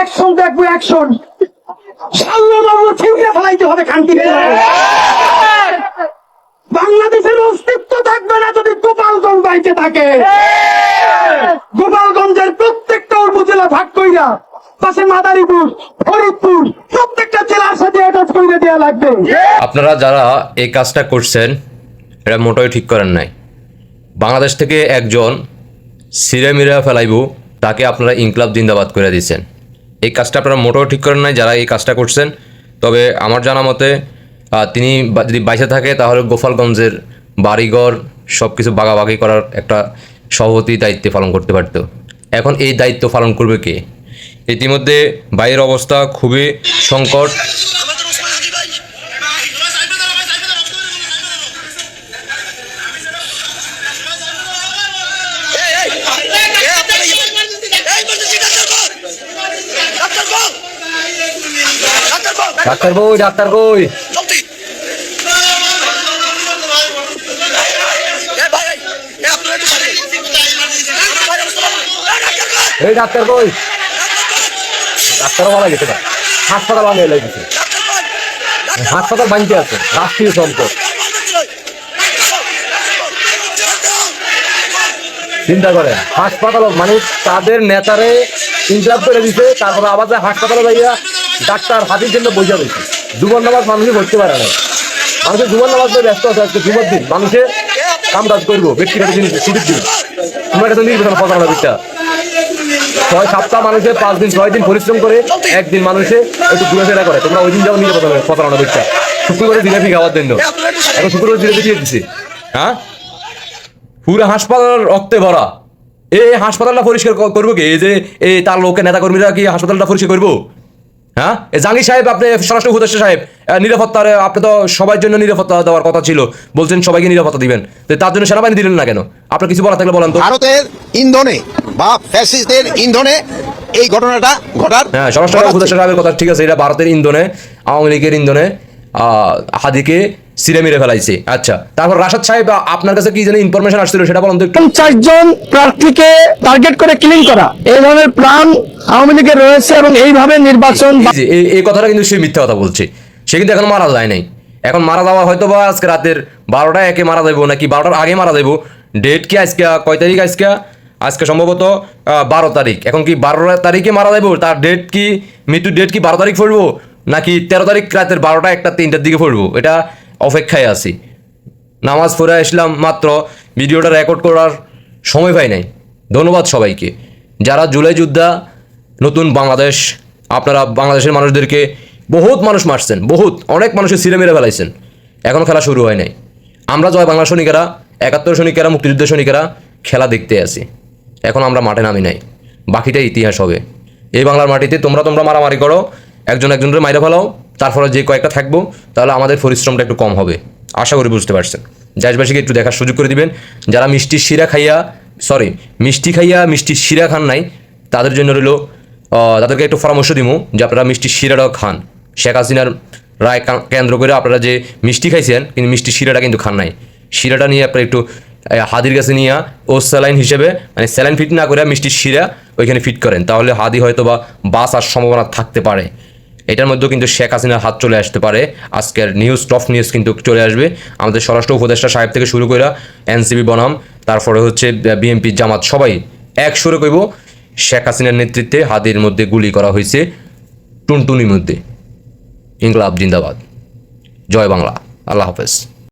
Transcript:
Action দেখব action. সামনে ছিউড়ে ফেলাইতে হবে খানকি বাংলাদেশের অস্তিত্ব থাকবে না যদি গোপালগঞ্জ বাইতে থাকে। গোপালগঞ্জের প্রত্যেকটা উপজেলা ভাগ কইরা পাশে মাদারীপুর ফরিদপুর প্রত্যেকটা জেলার সাথে অ্যাটাচ করে দেওয়া লাগবে। আপনারা যারা এই কাজটা করছেন এটা মোটেই ঠিক করেন নাই। বাংলাদেশ থেকে একজন সিরে মিরা ফেলাইব তাকে আপনারা ইনকলাব জিন্দাবাদ করে দিয়েছেন। এই কাজটা আপনারা মোটেও ঠিক করেন নাই, যারা এই কাজটা করছেন। তবে আমার জানা মতে তিনি যদি বাইসে থাকে, তাহলে গোপালগঞ্জের বাড়িঘর সব কিছু বাগাবাগি করার একটা সভাপতি দায়িত্বে পালন করতে পারত। এখন এই দায়িত্ব পালন করবে কে? ইতিমধ্যে বাইরের অবস্থা খুবই সংকট আমাদের ওসমান হাজি ভাই এই, এই, এই, আপনারা ইয়ে করেন। এই, বলতেছি, ডাক্তার কই? ডাক্তার কই? ডাক্তার কই? ডাক্তার কই এই, ডাক্তার কই? ডাক্তার মারা গেছে না হাসপাতাল বানিয়ে লেগেছে হাসপাতাল বানিতে আছে রাষ্ট্রীয় সম্পদ। চিন্তা করে হাসপাতাল মানে তাদের নেতারে ইনক্লাব করে দিছে তারপরে আবার হাসপাতালে যাইয়া ডাক্তার হাতির জন্য বইয়া রয়েছে। দুবার নামাজ মানুষে ভরতে পারে না। মানুষের দুবার নামাজ নিয়ে ব্যস্ত আছে আজকে জুমার দিন। মানুষের কাম কাজ করব, ব্যক্তিগত জিনিস ছুটির দিন তোমার কাছে নির্বাচন কথা বলা দিকটা ছয় সপ্তাহ মানুষে পাঁচ দিন, ছয় দিন পরিশ্রম করে একদিন মানুষে একটু ঘুরে করে। তোমরা ওই দিন যাও নির্বাচন প্রচারণা দিকটা শুক্রবারে জিলাপি খাওয়ার জন্য। এখন শুক্রবার জিলাপি দিয়ে দিছে হ্যাঁ? পুরো হাসপাতাল রক্তে ভরা। এই হাসপাতালটা পরিষ্কার করব কি? এই যে, এই তার লোকের নেতা কর্মীরা কি হাসপাতালটা পরিষ্কার করব? হ্যাঁ? জাঙ্গি সাহেব আপনি স্বরাষ্ট্র উপদেষ্টা সাহেব নিরাপত্তার আপনি তো সবার জন্য নিরাপত্তা দেওয়ার কথা ছিল। বলছেন সবাইকে নিরাপত্তা দিবেন। তো তার জন্য সেনাবাহিনী দিলেন না কেন? আপনার কিছু বলা থাকলে বলেন তো। ভারতের ইন্ধনে বা ফ্যাসিস্টের ইন্ধনে এই ঘটনাটা ঘটার হ্যাঁ স্বরাষ্ট্র। উপদেষ্টা সাহেবের কথা ঠিক আছে এটা ভারতের ইন্ধনে আওয়ামী লীগের ইন্ধনে। হাদিকে সিরে মেরে ফেলাইছে। আচ্ছা তারপর রাশাদ সাহেব আপনার কাছে কি যেন ইনফরমেশন আসছিল সেটা বলুন তো একটু। পঞ্চাশ জন প্রার্থীকে টার্গেট করে ক্লিন করা। এই ধরনের প্ল্যান আওয়ামী লীগের রয়েছে এবং এইভাবে নির্বাচন এই কথাটা কিন্তু সে মিথ্যা কথা বলছে। সে কিন্তু এখন মারা যায় নাই। এখন মারা যাওয়া হয়তো বা আজকে রাতের বারোটা একে মারা যাব নাকি বারোটার আগে মারা যাব ডেট কি আজকে কয় তারিখ আজকে? আজকে সম্ভবত বারো তারিখ। এখন কি বারো তারিখে মারা যাব তার ডেট কি মৃত্যুর ডেট কি বারো তারিখ পড়ব? নাকি তেরো তারিখ রাতের বারোটা একটা তিনটার দিকে পড়ব? এটা অপেক্ষায় আছি। নামাজ পড়ে আসলাম মাত্র, ভিডিওটা রেকর্ড করার সময় পাই নাই। ধন্যবাদ সবাইকে। যারা জুলাই যোদ্ধা, নতুন বাংলাদেশ, আপনারা বাংলাদেশের মানুষদেরকে বহুত মানুষ মারছেন, বহুত, অনেক মানুষের সিরে মেরে ফেলাইছেন। এখনও খেলা শুরু হয় নাই। আমরা জয় বাংলা সৈনিকেরা, একাত্তর সৈনিকেরা মুক্তিযুদ্ধের সৈনিকেরা খেলা দেখতে আসি এখন আমরা মাঠে নামি নাই। বাকিটাই ইতিহাস হবে। এই বাংলার মাটিতে তোমরা তোমরা মারামারি করো একজন একজনের মাইরে ফেলাও তারপরে যে কয়েকটা থাকব, তাহলে আমাদের পরিশ্রমটা একটু কম হবে। আশা করি বুঝতে পারছেন। দেশবাসীকে একটু দেখার সুযোগ করে দিবেন। যারা মিষ্টি শিরা খাইয়া সরি মিষ্টি খাইয়া মিষ্টি শিরা খান নাই, তাদের জন্য রইল তাদেরকে একটু পরামর্শ দিব যে আপনারা মিষ্টি শিরাটাও খান। শেখ হাসিনার রায় কেন্দ্র করে আপনারা যে মিষ্টি খাইছেন, কিন্তু মিষ্টি শিরাটা কিন্তু খান নাই। শিরাটা নিয়ে আপনারা একটু হাদির কাছে নিয়ে ও স্যালাইন হিসেবে মানে স্যালাইন ফিট না করে মিষ্টির শিরা ওইখানে ফিট করেন। তাহলে হাদি হয়তো বা বাঁচার সম্ভাবনা থাকতে পারে। এটার মধ্যেও কিন্তু শেখ হাসিনার হাত চলে আসতে পারে। আজকের নিউজ টফ নিউজ কিন্তু চলে আসবে। আমাদের স্বরাষ্ট্র উপদেষ্টা সাহেব থেকে শুরু করে এনসিবি বনাম, তারপরে হচ্ছে বিএনপি জামাত, সবাই এক সুরে কইব, শেখ হাসিনার নেতৃত্বে হাতের মধ্যে গুলি করা হয়েছে টুনটুনির মধ্যে। ইনকলাব জিন্দাবাদ। জয় বাংলা। আল্লাহ হাফেজ।